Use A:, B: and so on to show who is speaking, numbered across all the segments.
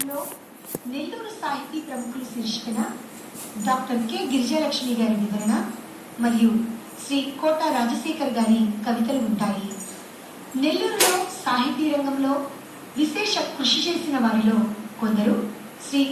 A: కార్యక్రమంలో నెల్లూరు సాహితీ ప్రముఖుల శీర్షికన డాక్టర్ కె. గిరిజాలక్ష్మి గారి వివరణ మరియు శ్రీ కోట రాజశేఖర్ గారి కవితలు ఉంటాయి. నెల్లూరులో సాహితీ రంగంలో విశేష కృషి చేసిన వారిలో కొందరు శ్రీ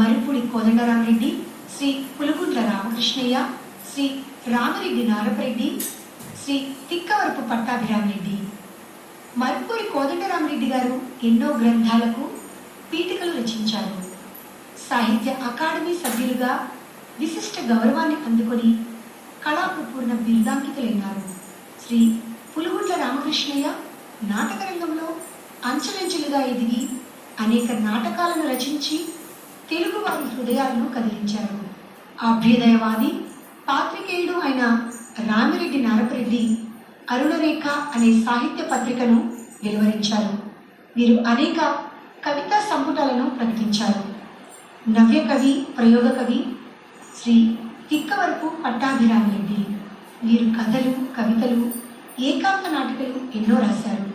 A: మరిపూడి కోదండరామరెడ్డి శ్రీ పులుగుండ్ల రామకృష్ణయ్య శ్రీ రామరెడ్డి నారపరెడ్డి శ్రీ తిక్కవరపు పట్టాభిరామరెడ్డి. మరుపూరి కోదండరామరెడ్డి గారు ఎన్నో గ్రంథాలకు పీఠికలు రచించారు సాహిత్య అకాడమీ సభ్యులుగా విశిష్ట గౌరవాన్ని అందుకొని కళాపూర్ణ బిరుదాంకితులైనారు. శ్రీ పులుగుంట్ల రామకృష్ణయ్య నాటక రంగంలో అంచెలంచెలుగా ఎదిగి అనేక నాటకాలను రచించి తెలుగు వారి హృదయాలను కదిలించారు. అభ్యుదయవాది పాత్రికేయుడు అయిన రామిరెడ్డి నారపరెడ్డి అరుణరేఖ అనే సాహిత్య పత్రికను వెలువరించారు. వీరు అనేక కవితా సంపుటాలను ప్రకటించారు. నవ్య కవి ప్రయోగ కవి శ్రీ తిక్కవరపు పట్టాభిరామిరెడ్డి వీరు కథలు కవితలు ఏకాంత నాటికలు ఎన్నో రాశారు.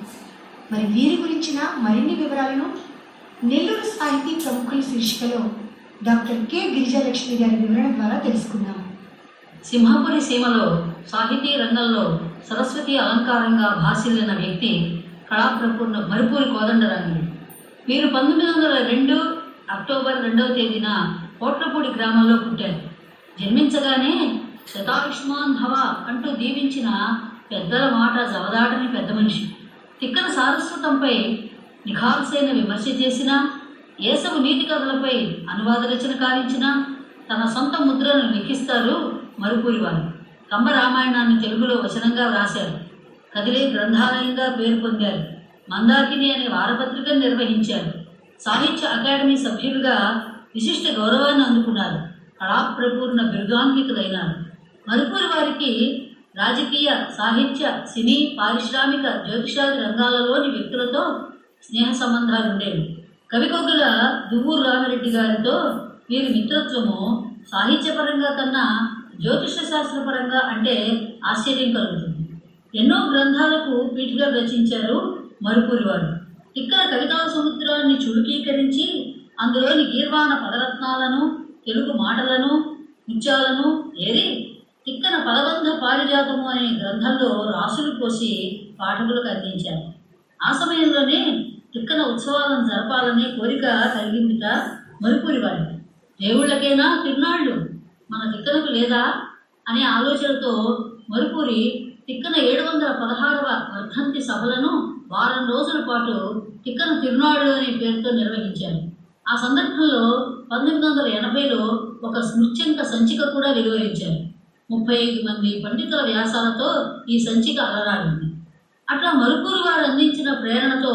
A: మరి వీరి గురించిన మరిన్ని వివరాలను నెల్లూరు సాహితీ ప్రముఖుల శీర్షికలో డాక్టర్ కె. గిరిజాలక్ష్మి గారి వివరణ ద్వారా తెలుసుకుందాం.
B: సింహాపురి సీమలో సాహితీ రంగంలో సరస్వతి అలంకారంగా భాసిల్లిన వ్యక్తి కళాప్రపూర్ణ మరుపూరి కోదండరాంగి వీరు పంతొమ్మిది వందల రెండు అక్టోబర్ రెండవ తేదీన కోట్లపూడి గ్రామంలో పుట్టారు జన్మించగానే శతాయుష్మాన్ భవ అంటూ దీవించిన పెద్దల మాట జవదాటని పెద్ద మనిషి. తిక్కన సారస్వతంపై నిఖాల్సైన విమర్శ చేసిన ఏసవు నీతి కథలపై అనువాద రచన కావించిన తన సొంత ముద్రను లిఖిస్తారు మరుపూరి వారు కంబ రామాయణాన్ని తెలుగులో వచనంగా వ్రాశారు. కదిలే గ్రంథాలయంగా పేరు పొందారు. మందాకిని అనే వారపత్రికను నిర్వహించారు. సాహిత్య అకాడమీ సభ్యులుగా విశిష్ట గౌరవాన్ని అందుకున్నారు. కళాప్రపూర్ణ బిరుదాంకితులైనారు మరుపూరి వారికి రాజకీయ సాహిత్య సినీ పారిశ్రామిక జ్యోతిషాది రంగాలలోని వ్యక్తులతో స్నేహ సంబంధాలు ఉండేవి కవికొగ్గుల దువ్వూరు రామిరెడ్డి గారితో వీరి మిత్రత్వము సాహిత్యపరంగా కన్నా జ్యోతిష శాస్త్రపరంగా అంటే ఆశ్చర్యం కలుగుతుంది. ఎన్నో గ్రంథాలకు పీఠిగా రచించారు మరుపూరి ఇక్కడ కవితా సముద్రాన్ని చుడుకీకరించి అందులోని గీర్వాణ పదరత్నాలను తెలుగు మాటలను ముత్యాలను ఏరి తిక్కన పదబంధ పారిజాతము అనే గ్రంథంలో రాసులు పోసి పాఠకులకు అందించారు. ఆ సమయంలోనే తిక్కన ఉత్సవాలను జరపాలనే కోరిక కలిగిందిట మరుపురి వారికి దేవుళ్ళకైనా తిరునాళ్ళు? మన తిక్కనకు లేదా? అనే ఆలోచనతో మరుపురి తిక్కన ఏడు వందల పదహారవ వర్ధంతి సభలను వారం రోజుల పాటు తిక్కన తిరునాళ్ళు అనే పేరుతో నిర్వహించారు. ఆ సందర్భంలో పంతొమ్మిది వందల ఎనభైలో ఒక స్మృత్యంక సంచిక కూడా వెలువరించారు. ముప్పై ఐదు మంది పండితుల వ్యాసాలతో ఈ సంచిక అలరాడింది అట్లా మరుపూరు వారు అందించిన ప్రేరణతో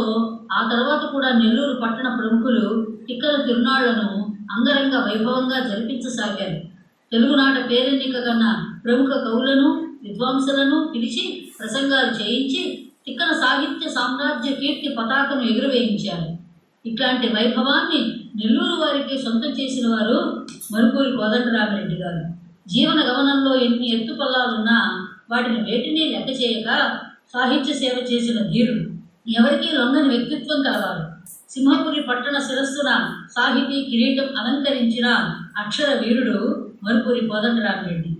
B: ఆ తర్వాత కూడా నెల్లూరు పట్టణ ప్రముఖులు తిక్కన తిరునాళ్ళను అంగరంగ వైభవంగా జరిపించసాగారు. తెలుగునాట పేరెన్నిక కన్నా ప్రముఖ కవులను విద్వాంసులను పిలిచి ప్రసంగాలు చేయించి తిక్కన సాహిత్య సామ్రాజ్య కీర్తి పతాకను ఎగురవేయించారు. ఇట్లాంటి వైభవాన్ని నెల్లూరు వారికి సొంతం చేసిన వారు మరుపూరి కోదండరామరెడ్డి గారు. జీవన గమనంలో ఎన్ని ఎత్తుపల్లాలున్నా వాటిని వేటిని లెక్క చేయక సాహిత్య సేవ చేసిన ధీరుడు. ఎవరికీ లొంగని వ్యక్తిత్వం కలవారు సింహపురి పట్టణ శిరస్సున సాహితీ కిరీటం అలంకరించిన అక్షర వీరుడు మరుపూరి కోదండరామరెడ్డి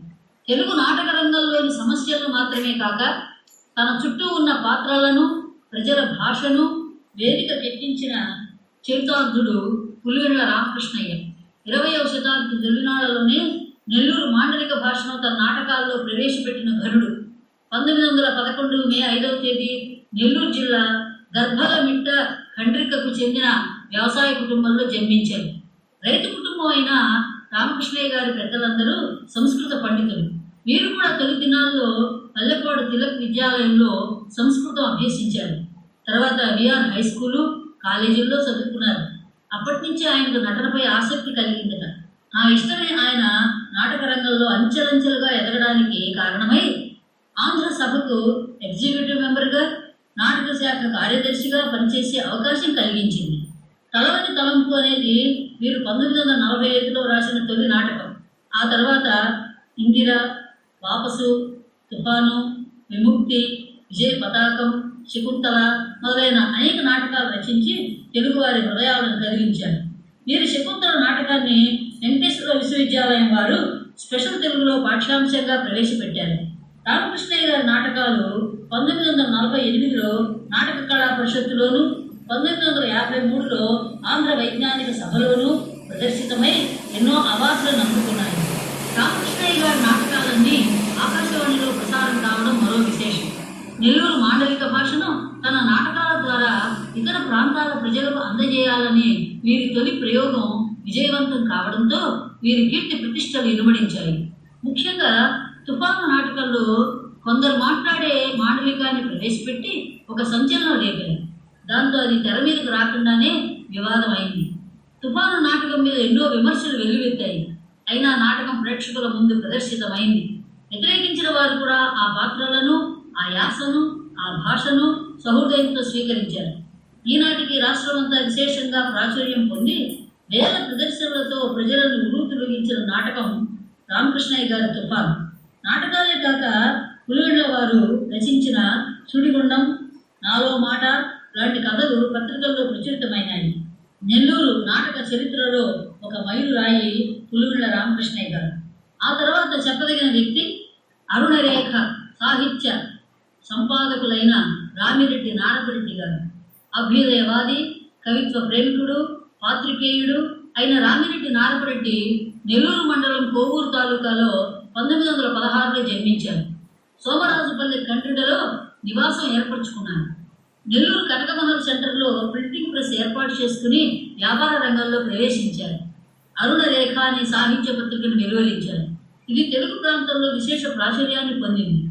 B: తెలుగు నాటక రంగంలోని సమస్యలను మాత్రమే కాక తన చుట్టూ ఉన్న పాత్రలను ప్రజల భాషను వేదిక పెట్టించిన చరితార్థుడు పులివెళ్ళ రామకృష్ణయ్య. ఇరవయవ శతాబ్ది తెలుగునాళ్ళలోనే నెల్లూరు మాండలిక భాషను తన నాటకాల్లో ప్రవేశపెట్టిన ఘనుడు. పంతొమ్మిది వందల పదకొండు మే ఐదవ తేదీ నెల్లూరు జిల్లా గర్భలమిట్ట ఖండ్రికకు చెందిన వ్యవసాయ కుటుంబంలో జన్మించారు రైతు కుటుంబం అయిన రామకృష్ణయ్య గారి పెద్దలందరూ సంస్కృత పండితులు. వీరు కూడా తొలి దినాల్లో పల్లెపాడు తిలక్ విద్యాలయంలో సంస్కృతం అభ్యసించారు. తర్వాత విఆర్ హై స్కూలు కాలేజీల్లో చదువుకున్నారు. అప్పటి నుంచి ఆయనకు నటనపై ఆసక్తి కలిగిందట. ఆ ఇష్టమే ఆయన నాటక రంగంలో అంచెలంచెలుగా ఎదగడానికి కారణమై ఆంధ్ర సభకు ఎగ్జిక్యూటివ్ మెంబర్గా నాటక శాఖ కార్యదర్శిగా పనిచేసే అవకాశం కలిగించింది. తలవని తలంపు అనేది వీరు పంతొమ్మిది వందల నలభై ఐదులో రాసిన తొలి నాటకం. ఆ తర్వాత ఇందిరా వాపసు తుఫాను విముక్తి విజయ పతాకం శకుంతల మొదలైన అనేక నాటకాలు రచించి తెలుగువారి హృదయాలను కలిగించారు వీరి శకుంతల నాటకాన్ని వెంకటేశ్వర విశ్వవిద్యాలయం వారు స్పెషల్ తెలుగులో పాఠ్యాంశంగా ప్రవేశపెట్టారు. రామకృష్ణయ్య గారి నాటకాలు పంతొమ్మిది వందల నలభై ఎనిమిదిలో నాటక కళా పరిషత్తులోను పంతొమ్మిది వందల యాభై మూడులో ఆంధ్ర వైజ్ఞానిక సభలోను ప్రదర్శితమై ఎన్నో అవార్డులను అందుకున్నాయి రామకృష్ణయ్య గారి నాటకాలన్నీ ఆకాశవాణిలో ప్రసారం కావడం మరో విశేషం నెల్లూరు మాండలిక భాషను తన నాటకాల ద్వారా ఇతర ప్రాంతాల ప్రజలకు అందజేయాలనే వీరి తొలి ప్రయోగం విజయవంతం కావడంతో వీరి కీర్తి ప్రతిష్టలు ఇనుమడించాయి. ముఖ్యంగా తుఫాను నాటకంలో కొందరు మాట్లాడే మాండలికాన్ని ప్రవేశపెట్టి ఒక సంచలనం రేపారు. దాంతో అది తెర మీదకు రాకుండానే వివాదం అయింది తుఫాను నాటకం మీద ఎన్నో విమర్శలు వెల్లువెత్తాయి. అయినా నాటకం ప్రేక్షకుల ముందు ప్రదర్శితమైంది. వ్యతిరేకించిన వారు కూడా ఆ పాత్రలను ఆ యాసను ఆ భాషను సహృదయంతో స్వీకరించారు. ఈనాటికి రాష్ట్రమంతా విశేషంగా ప్రాచుర్యం పొంది వేల ప్రదర్శనలతో ప్రజలను ఉరుతులగించిన నాటకం రామకృష్ణయ్య గారి తుఫాను. నాటకాలే కాక పులివెండ్ల వారు రచించిన సుడిగుండం నాలో మాట లాంటి కథలు పత్రికల్లో ప్రచురితమైనాయి. నెల్లూరు నాటక చరిత్రలో ఒక మైలురాయి పులివెండ్ల రామకృష్ణయ్య గారు. ఆ తర్వాత చెప్పదగిన వ్యక్తి అరుణరేఖ సాహిత్య సంపాదకులైన రామిరెడ్డి నారదరెడ్డి గారు. అభ్యుదయవాది కవిత్వ ప్రేమికుడు పాత్రికేయుడు అయిన రామిరెడ్డి నారదరెడ్డి నెల్లూరు మండలం కోవూరు తాలూకాలో పంతొమ్మిది వందల పదహారులో జన్మించారు. సోమరాజుపల్లి కండ్రిడలో నివాసం ఏర్పరచుకున్నారు. నెల్లూరు కనకమహల్ సెంటర్లో ప్రింటింగ్ ప్రెస్ ఏర్పాటు చేసుకుని వ్యాపార రంగంలో ప్రవేశించారు. అరుణ రేఖ అనే సాహిత్య పత్రికను వెలువరించారు ఇది తెలుగు ప్రాంతంలో విశేష ప్రాచుర్యాన్ని పొందింది.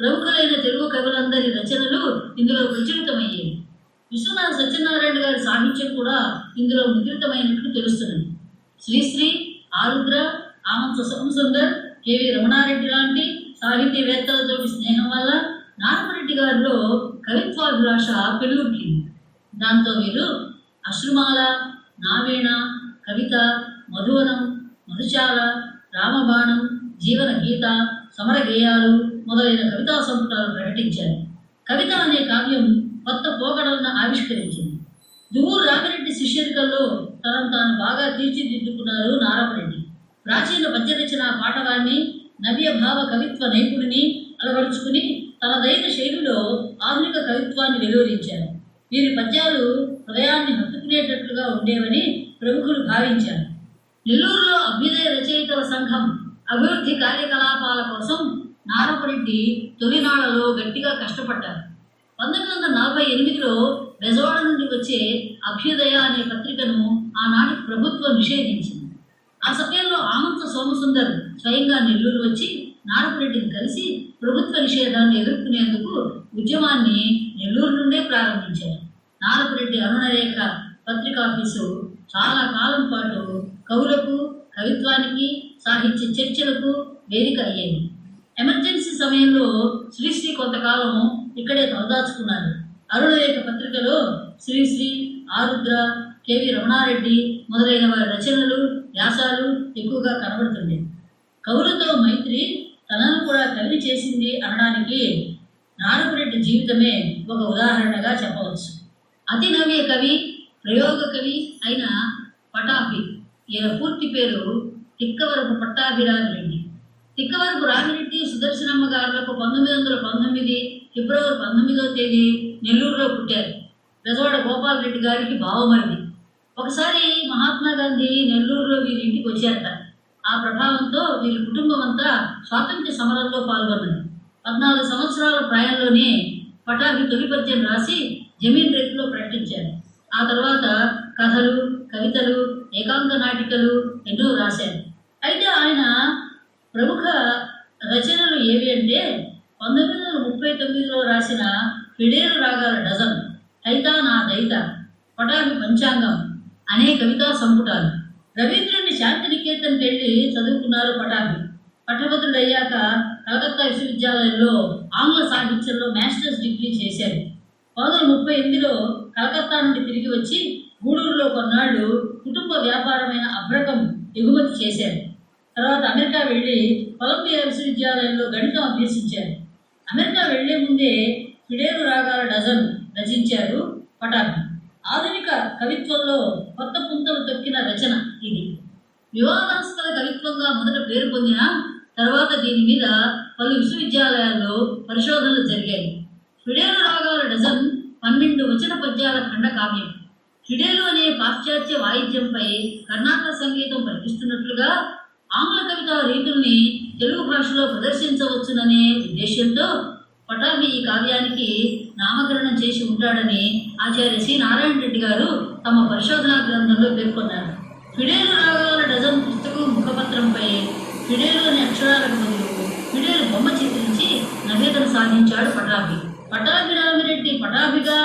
B: ప్రముఖులైన తెలుగు కవులందరి రచనలు ఇందులో ప్రచురితమయ్యాయి. విశ్వనాథ సత్యనారాయణ గారి సాహిత్యం కూడా ఇందులో ముద్రితమైనట్లు తెలుస్తున్నది. శ్రీశ్రీ ఆరుద్ర ఆమంత సోమసుందర్ కెవి రమణారెడ్డి లాంటి సాహితీవేత్తలతో స్నేహం వల్ల నారమరెడ్డి గారిలో కవిత్వాభిలాష పెళ్ళుట్టింది దాంతో వీరు అశ్రుమాల నావీణ కవిత మధువనం మధుచార రామబాణం జీవన గీత సమర గేయాలు మొదలైన కవితా సంపుటాలు ప్రకటించారు. కవిత అనే కావ్యం కొత్త పోకడలను ఆవిష్కరించింది. దువ్వూరు రామిరెడ్డి శిష్యరికల్లో తనను తాను బాగా తీర్చిదిద్దుకున్నారు నారాయణరెడ్డి. ప్రాచీన పద్యరచన పాఠవాన్ని నవ్య భావ కవిత్వ నైపుణిని అలవరుచుకుని తనదైన శైలిలో ఆధునిక కవిత్వాన్ని వెలువరించారు. వీరి పద్యాలు హృదయాన్ని హత్తుకునేటట్లుగా ఉండేవని ప్రముఖులు భావించారు. నెల్లూరులో అభ్యుదయ రచయితల సంఘం అభివృద్ధి కార్యకలాపాల కోసం నారపరెడ్డి తొలినాళ్ళలో గట్టిగా కష్టపడ్డారు పంతొమ్మిది వందల నలభై ఎనిమిదిలో బెజవాడ నుండి వచ్చే అభ్యుదయ అనే పత్రికను ఆనాటి ప్రభుత్వం నిషేధించింది. ఆ సమయంలో ఆమంత సోమసుందర్ స్వయంగా నెల్లూరు వచ్చి నారపరెడ్డిని కలిసి ప్రభుత్వ నిషేధాన్ని ఎదుర్కొనేందుకు ఉద్యమాన్ని నెల్లూరు నుండే ప్రారంభించారు. నారపరెడ్డి అరుణరేఖ పత్రికాఫీసు చాలా కాలం పాటు కవులకు కవిత్వానికి సాహిత్య చర్చలకు వేదిక అయ్యేది. ఎమర్జెన్సీ సమయంలో శ్రీశ్రీ కొంతకాలం ఇక్కడే తలదాచుకున్నారు అరుణలేఖ పత్రికలో శ్రీశ్రీ ఆరుద్ర కెవి రమణారెడ్డి మొదలైన వారి రచనలు వ్యాసాలు ఎక్కువగా కనబడుతుండేవి కవులతో మైత్రి తనను కూడా కవి చేసింది అనడానికి నారపురెడ్డి జీవితమే ఒక ఉదాహరణగా చెప్పవచ్చు. అతి నవ్య కవి ప్రయోగ కవి అయిన పటాపి ఈయన పూర్తి పేరు తిక్కవరపు పట్టాభిరామి రెడ్డి తిక్కవరపు రామిరెడ్డి సుదర్శనమ్మ గారులకు పంతొమ్మిది వందల పంతొమ్మిది ఫిబ్రవరి పంతొమ్మిదవ తేదీ నెల్లూరులో పుట్టారు. పెదవాడ గోపాల్ రెడ్డి గారికి బావమరిది. ఒకసారి మహాత్మా గాంధీ నెల్లూరులో వీరి ఇంటికి వచ్చారట. ఆ ప్రభావంతో వీరి కుటుంబం అంతా స్వాతంత్ర్య సమరంలో పాల్గొన్నది. పద్నాలుగు సంవత్సరాల ప్రాయంలోనే పటాభి తొలి పద్యం రాసి జమీన్ రేట్లో ప్రకటించారు. ఆ తర్వాత కథలు కవితలు ఏకాంత నాటికలు ఎన్నో రాశారు. అయితే ఆయన ప్రముఖ రచనలు ఏవి అంటే పంతొమ్మిది వందల ముప్పై తొమ్మిదిలో రాసిన పిడేరు రాగాల డజన్ హైతా నా దైత పటాభి పంచాంగం అనే కవితా సంపుటాలు. రవీంద్రుని శాంతినికేతన్ వెళ్ళి చదువుకున్నారు పటాభి. పట్టభద్రుడయ్యాక కలకత్తా విశ్వవిద్యాలయంలో ఆంగ్ల సాహిత్యంలో మాస్టర్స్ డిగ్రీ చేశారు. పంతొమ్మిది ముప్పై ఎనిమిదిలో కలకత్తా నుండి తిరిగి వచ్చి గూడూరులో కొన్నాళ్ళు కుటుంబ వ్యాపారమైన అభ్రకం ఎగుమతి చేశారు. తర్వాత అమెరికా వెళ్ళి కొలంబియా విశ్వవిద్యాలయంలో గణితం అభ్యసించారు. అమెరికా వెళ్ళే ముందే ఫిడేరు రాగాల డజన్ రచించారు పటాన్. ఆధునిక కవిత్వంలో కొత్త పుంతలు తొక్కిన రచన ఇది. వివాదాస్పద కవిత్వంగా మొదట పేరు పొందిన తర్వాత దీని మీద పలు విశ్వవిద్యాలయాల్లో పరిశోధనలు జరిగాయి. ఫిడేలు రాగాల డజన్ పన్నెండు వచన పద్యాల ఖండకావ్యం ఫిడేలు అనే పాశ్చాత్య వాయిద్యంపై కర్ణాటక సంగీతం పరిపిస్తున్నట్లుగా ఆంగ్ల కవిత రీతుల్ని తెలుగు భాషలో ప్రదర్శించవచ్చుననే ఉద్దేశ్యంతో పటాభి ఈ కావ్యానికి నామకరణం చేసి ఉంటాడని ఆచార్య సి నారాయణ రెడ్డి గారు తమ పరిశోధనా గ్రంథంలో పేర్కొన్నారు. ఫిడేలు రాగాల డజన్ పుస్తకం ముఖపత్రంపై ఫిడేలు అనే అక్షరాలకు బదులు ఫిడేలు బొమ్మ చిత్రించి నవ్యతను సాధించాడు పటాభి. పటాభి రామిరెడ్డి పటాభిగా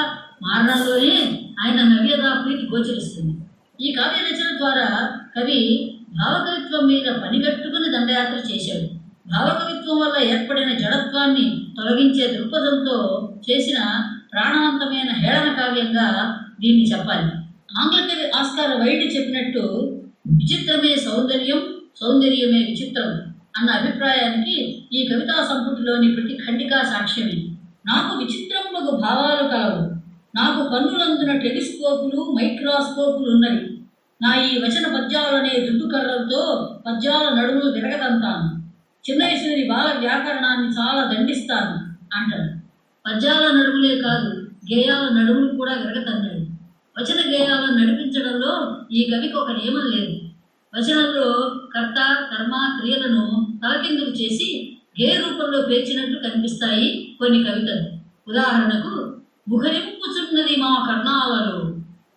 B: మారడంలోనే ఆయన నవ్యత ప్రీతి గోచరిస్తుంది. ఈ కావ్య రచన ద్వారా కవి భావకవిత్వం మీద పనిగట్టుకుని దండయాత్ర చేశాడు. భావకవిత్వం వల్ల ఏర్పడిన జడత్వాన్ని తొలగించే దృక్పథంతో చేసిన ప్రాణవంతమైన హేళన కావ్యంగా దీన్ని చెప్పాలి. ఆంగ్ల కవి ఆస్కార్ వైడ్ చెప్పినట్టు విచిత్రమే సౌందర్యం సౌందర్యమే విచిత్రం అన్న అభిప్రాయానికి ఈ కవితా సంపుటిలోని ప్రతి ఖండికా సాక్ష్యమే. నాకు విచిత్రములకు భావాలు కలవు. నాకు కన్నులందున టెలిస్కోపులు మైక్రోస్కోపులు ఉన్నవి. నా ఈ వచన పద్యాలనే దుడ్డుకర్రలతో పద్యాల నడుములు విరగదంతాను. చిన్నయసుని బాల వ్యాకరణాన్ని చాలా దండిస్తాను అంటాడు. పద్యాల నడుములే కాదు గేయాల నడుములు కూడా విరగతన్నాడు వచన గేయాలను నడిపించడంలో ఈ కవికి ఒక నియమం లేదు. వచనంలో కర్త కర్మ క్రియలను తలకిందులు చేసి గేయ రూపంలో పేర్చినట్లు కనిపిస్తాయి కొన్ని కవితలు. ఉదాహరణకు ముఖరింపుచున్నది మా కర్ణాలలో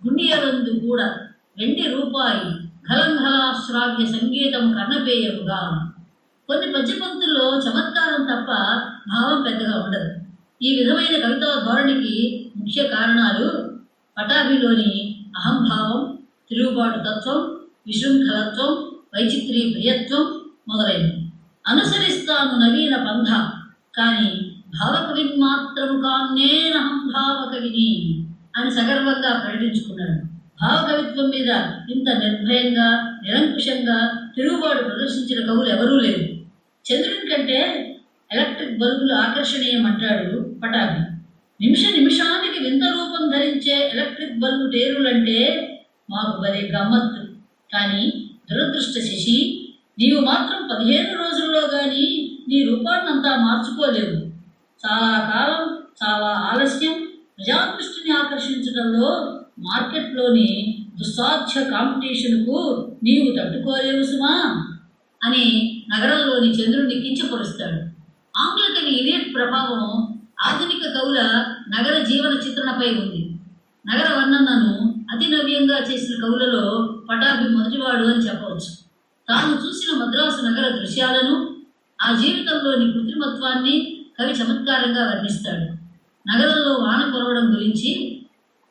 B: గుండియలందు కూడా వెండి రూపాయి ఘలంఘలాశ్రావ్య సంగీతం కర్ణపేయముగా. కొన్ని పద్యపంక్తుల్లో చమత్కారం తప్ప భావం పెద్దగా ఉండదు. ఈ విధమైన కవితా ధోరణికి ముఖ్య కారణాలు పటాభిలోని అహంభావం తిరుగుబాటు తత్వం విశృంఖలత్వం వైచిత్రీ ప్రియత్వం మొదలైనవి. అనుసరిస్తాను నవీన పంథ కానీ భావకవిని మాత్రము కాన్నేనహం భావకవిని అని సగర్వంగా ప్రకటించుకున్నాడు. భావకవిత్వం మీద ఇంత నిర్భయంగా నిరంకుశంగా తిరుగుబాటు ప్రదర్శించిన కవులు ఎవరూ లేరు. చంద్రుని కంటే ఎలక్ట్రిక్ బల్బులు ఆకర్షణీయమంటాడు పటాభి. నిమిష నిమిషానికి వింత రూపం ధరించే ఎలక్ట్రిక్ బల్బు టేరులంటే మాకు భలే గమ్మత్తు. కానీ దురదృష్ట శశి నీవు మాత్రం పదిహేను రోజుల్లో కానీ నీ రూపాన్నంతా మార్చుకోలేవు. చాలా కాలం చాలా ఆలస్యం ప్రజాదృష్టిని ఆకర్షించడంలో మార్కెట్లోని దుస్సాధ్య కాంపిటీషన్కు నీవు తట్టుకోలేవు సుమా అని నగరంలోని చంద్రుడిని కించపరుస్తాడు. ఆంగ్ల కవి ఇలియట్ ప్రభావం ఆధునిక కవుల నగర జీవన చిత్రణపై ఉంది. నగర వర్ణనను అతి నవ్యంగా చేసిన కవులలో పటాభి మొదటివాడు అని చెప్పవచ్చు. తాను చూసిన మద్రాసు నగర దృశ్యాలను ఆ జీవితంలోని కృత్రిమత్వాన్ని కవి చమత్కారంగా వర్ణిస్తాడు. నగరంలో వాన కురవడం గురించి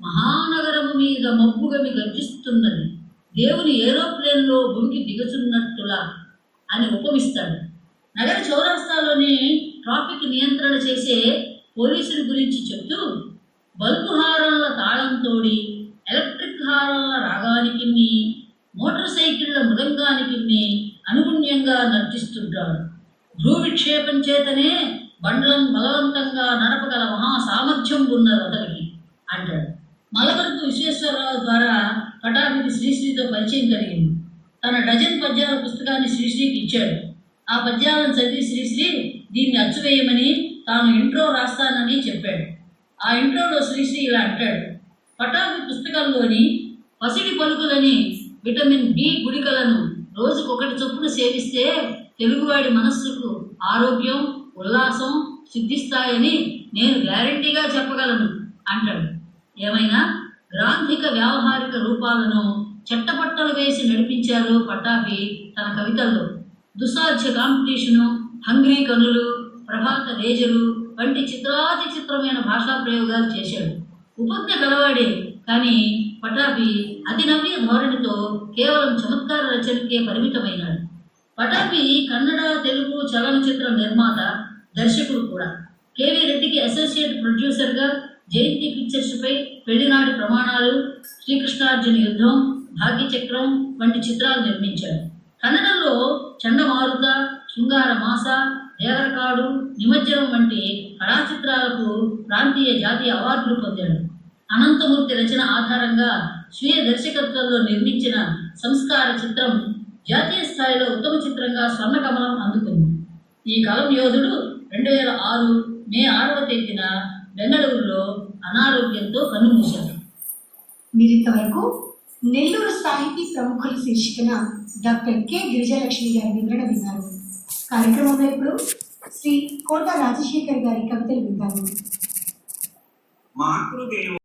B: మహానగరము మీద మబ్బుగమి గర్జిస్తున్నది. దేవుని ఏరోప్లేన్లో భూమికి దిగుచున్నట్టులా అని ఉపమిస్తాడు. నగర చౌరస్తాలోని ట్రాఫిక్ నియంత్రణ చేసే పోలీసుల గురించి చెప్తూ బల్బు హారాల తాళం తోడి ఎలక్ట్రిక్ హారాల రాగానికి మోటార్ సైకిళ్ళ మృదంగానికి అనుగుణ్యంగా నర్తిస్తుంటాడు. భూ విక్షేపం చేతనే బండ్లను బలవంతంగా నడపగల మహా సామర్థ్యం ఉన్నది అతనికి అంటాడు. మలవరపు విశ్వేశ్వరరావు ద్వారా పటాభికి శ్రీశ్రీతో పరిచయం కలిగింది. తన డజన్ పద్యాల పుస్తకాన్ని శ్రీశ్రీకి ఇచ్చాడు. ఆ పద్యాలను చదివి శ్రీశ్రీ దీన్ని అచ్చువేయమని తాను ఇంట్రో రాస్తానని చెప్పాడు. ఆ ఇంట్రోలో శ్రీశ్రీ ఇలా అంటాడు. పటాభి పుస్తకంలోని పసిడి పలుకులని విటమిన్ బి గుళికలను రోజుకొకటి చొప్పున సేవిస్తే తెలుగువాడి మనస్సుకు ఆరోగ్యం ఉల్లాసం సిద్ధిస్తాయని నేను గ్యారంటీగా చెప్పగలను అంటాడు. ఏమైనా? గ్రాంధిక వ్యావహారిక రూపాలను చెట్టపట్టలు వేసి నడిపించారు పటాపి తన కవితల్లో. దుసాధ్య కాంపిటీషను హంగ్రీ కనులు ప్రభాత రేజలు వంటి చిత్రాతి చిత్రమైన భాషా ప్రయోగాలు చేశాడు. ఉపజ్ఞ కలవాడే కానీ పటాపి అతి నవ్య ధోరణితో కేవలం చమత్కార రచనకే పరిమితమైనాడు. పటాపి కన్నడ తెలుగు చలనచిత్ర నిర్మాత దర్శకుడు కూడా. కేవీ రెడ్డికి అసోసియేట్ ప్రొడ్యూసర్గా జయంతి పిక్చర్స్పై పెళ్ళినాడు ప్రమాణాలు శ్రీకృష్ణార్జున యుద్ధం భాగ్యచక్రం వంటి చిత్రాలు నిర్మించాడు కన్నడంలో చండమారుత శృంగార మాస దేవరకాడు నిమజ్జనం వంటి కళాచిత్రాలకు ప్రాంతీయ జాతీయ అవార్డులు పొందాడు అనంతమూర్తి రచన ఆధారంగా స్వీయ దర్శకత్వంలో నిర్మించిన సంస్కార చిత్రం జాతీయ స్థాయిలో ఉత్తమ చిత్రంగా స్వర్ణకమలం అందుకుంది. ఈ కలం యోధుడు రెండు వేల ఆరు మే ఆరవ తేదీన బెంగళూరులో అనారోగ్యంతో కన్నుమూశారు.
A: మీరింతవరకు నెల్లూరు సాహితీ ప్రముఖుల శీర్షికన డాక్టర్ కె. గిరిజలక్ష్మి గారి వివరణ విన్నారు. కార్యక్రమంలో ఇప్పుడు శ్రీ కోట రాజశేఖర్ గారి కవితలు వింటారు
C: మాతృదేవ